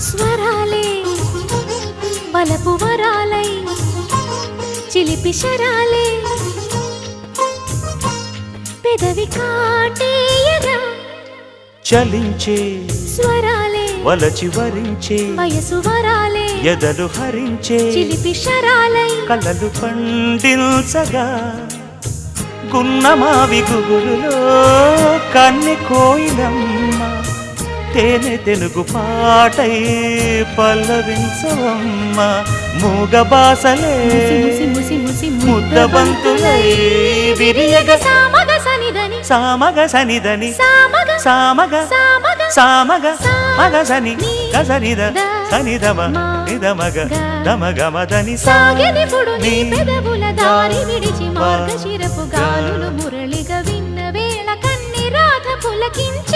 స్వరాలే వలపు వరాలై చిలిపి శరాలే. పెదవి కాటేయరా చలించే స్వరాలే వలచి వరించే వయసు వరాలే. ఎదలు హరించే చిలిపి శరాలై. కలలు పండించగా గున్నమావి గుగులులో కన్నె కోయిలమ్మ తేనె తెలుగు పాటై పల్లవించవమ్మ. మూగ బాసలే ముసి ముద్దబంతులై విరియగ సామగ సనిదని సామగ సనిదని సామగ సామగ సామగ సామగ మగ సని గసనిద సనిదమ నిదమగ గ దమగమదని సాగెదిపుడు నీ నీ పెదవుల దారి విడిచి వా మార్గశిరపు గాలులు మురళిగా విన్న వేళ కన్ని రాధ పులకించే